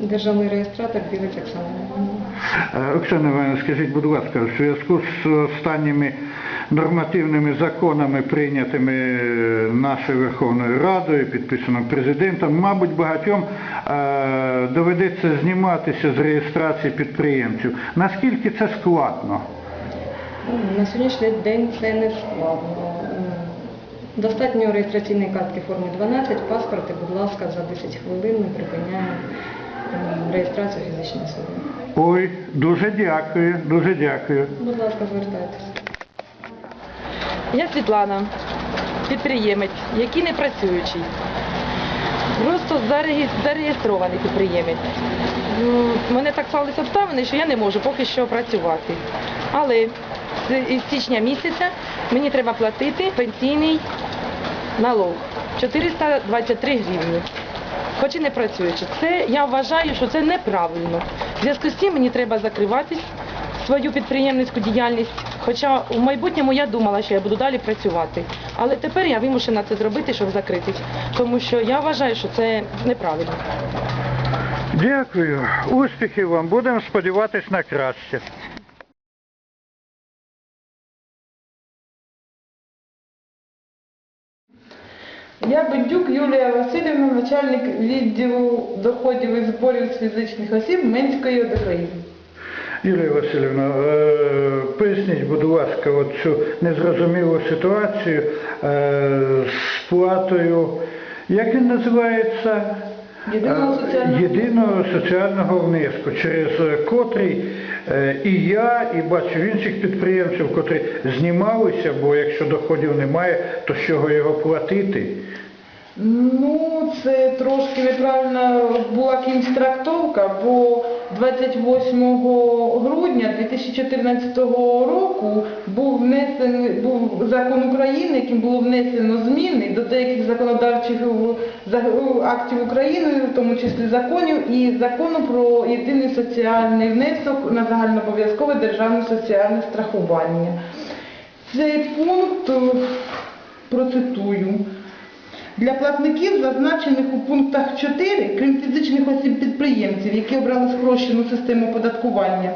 Державний реєстратор дивиться Оксана. Е, Оксана Івановна, скажіть, будь ласка, в зв'язку з останніми нормативними законами, прийнятими е, нашою Верховною Радою, підписаним президентом, мабуть, багатьом е, доведеться зніматися з реєстрації підприємців. Наскільки це складно? Ну, На сьогоднішній день це не складно. Достатньо реєстраційної картки форми 12, паспорт і, будь ласка, за 10 хвилин ми припиняємо реєстрацію фізичної особи. Ой, дуже дякую, дуже дякую. Будь ласка, звертайтеся. Я Світлана, підприємець, який не працюючий. Просто зареєстрований підприємець. Мене так склалися обставини, що я не можу поки що працювати. Але з січня місяця мені треба платити пенсійний налог 423 гривні. Хоч і не працюючи. Це я вважаю, що це неправильно. В зв'язку з цим мені треба закривати свою підприємницьку діяльність. Хоча в майбутньому я думала, що я буду далі працювати. Але тепер я вимушена це зробити, щоб закритись. Тому що я вважаю, що це неправильно. Дякую. Успіхів вам. Будемо сподіватись на краще. Я Бендюк Юлія Васильівна, начальник відділу доходів і зборів з фізичних осіб Менської ОДГІ. Юлія Васильівна, е, поясніть, будь ласка, от цю незрозумілу ситуацію е, з сплатою, як він називається? Єдиного Е, соціального єдиного соціального внеску, через е, котрий е, і я, і бачу інших підприємців, котрі знімалися, бо якщо доходів немає, то з чого його платити? Ну, це трошки неправильна була кимсь бо 28 грудня 2014 року був внесений був закон України, яким було внесено зміни до деяких законодавчих е, актів України, в тому числі законів, і закону про єдиний соціальний внесок на загальнообов'язкове державне соціальне страхування. Цей пункт е, процитую. Для платників, зазначених у пунктах 4, крім фізичних осіб-підприємців, які обрали спрощену систему оподаткування,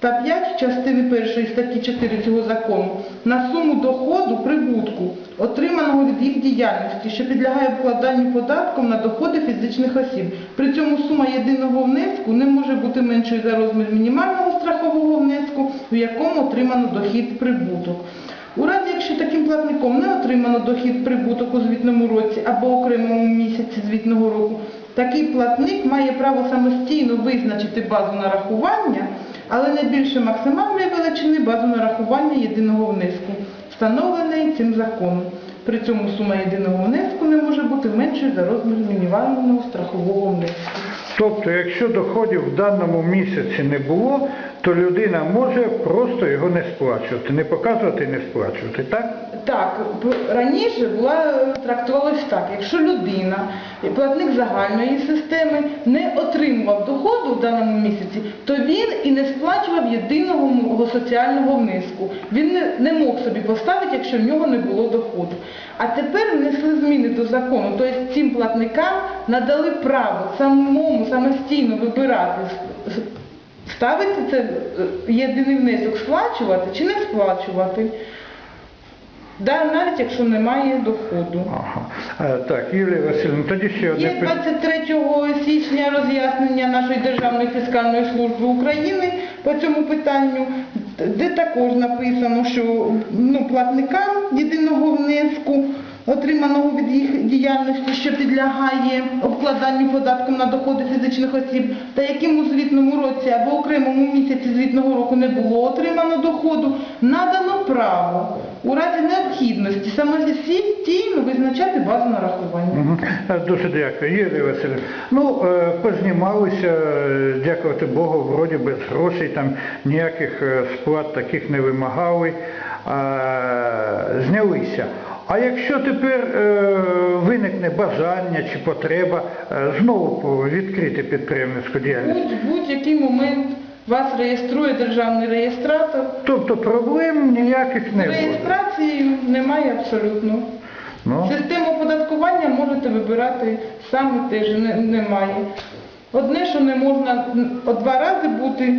та 5 частини 1 статті 4 цього закону на суму доходу прибутку, отриманого від їх діяльності, що підлягає вкладанню податком на доходи фізичних осіб. При цьому сума єдиного внеску не може бути меншою за розмір мінімального страхового внеску, у якому отримано дохід прибуток. Платником не отримано дохід прибуток у звітному році або окремому місяці звітного року, такий платник має право самостійно визначити базу нарахування, але не більше максимальної величини базу нарахування єдиного внеску, встановленої цим законом. При цьому сума єдиного внеску не може бути меншою за розмір мінімального страхового внеску. Тобто, якщо доходів в даному місяці не було, то людина може просто його не сплачувати, не показувати і не сплачувати, так? Так, раніше була трактувалось так, якщо людина, платник загальної системи, не отримував доходу в даному місяці, то він і не сплачував єдиного соціального внеску. Він не, не мог собі поставити, якщо в нього не було доходу. А тепер внесли зміни до закону, тобто цим платникам надали право самому самостійно вибирати, ставити це е, єдиний внесок, сплачувати чи не сплачувати. Да, навіть якщо немає доходу. Ага. Е, Так, Юлія Васильівна, тоді ще одне Є 23 січня роз'яснення нашої Державної фіскальної служби України по цьому питанню, де також написано, що ну, платникам єдиного внеску, отриманого від їх діяльності, що підлягає обкладанню податком на доходи фізичних осіб, та яким у звітному році або окремому місяці звітного року не було отримано доходу, надано право у разі необхідності самостійно визначати базу нарахування. Е, Дуже дякую, Юлія Васильівна. Ну, е, познімалися, е, дякувати Богу, вроді без грошей, там ніяких сплат таких не вимагали, знялися. А якщо тепер е, виникне бажання чи потреба е, знову відкрити підприємницьку діяльність, Будь, будь-який момент вас реєструє державний реєстратор. тобто проблем ніяких не буде. реєстрацією немає абсолютно. Ну, Систему оподаткування можете вибирати саме теж не- немає. Одне, що не можна два рази бути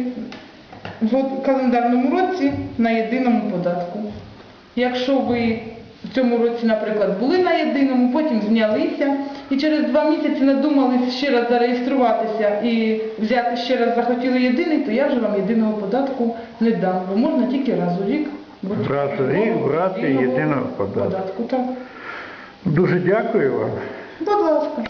в календарному році на єдиному податку. Якщо ви в цьому році, наприклад, були на єдиному, потім знялися і через два місяці надумались ще раз зареєструватися і взяти ще раз захотіли єдиний, то я вже вам єдиного податку не дам, бо можна тільки раз у рік. Раз у рік брати єдиного податку. податку. Так. Дуже дякую вам. Будь ласка.